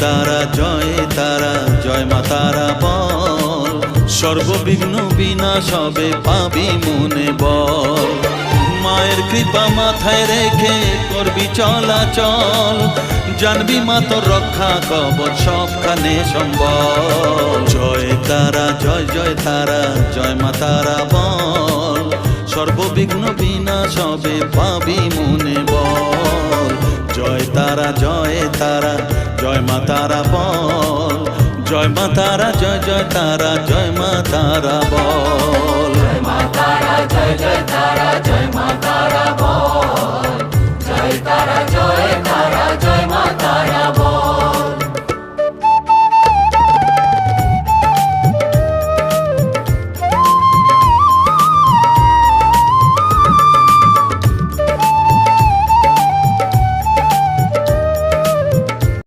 তারা জয় তারা জয়, মা তারা বল। সর্ববিঘ্ন বিনাশ হবে পাবি মনে বল। মায়ের কৃপা মাথায় রেখে করবি চলাচল জানবি মা তোর রক্ষা কবচ সবখানে সম্বল। জয় তারা, জয় জয় তারা, জয় মা তারা বল। সর্ববিঘ্ন বিনাশ হবে পাবি মনে বল। জয় তারা জয় তারা মা তারা বল। জয় মা তারা জয় জয় তারা জয় মা তারা বল।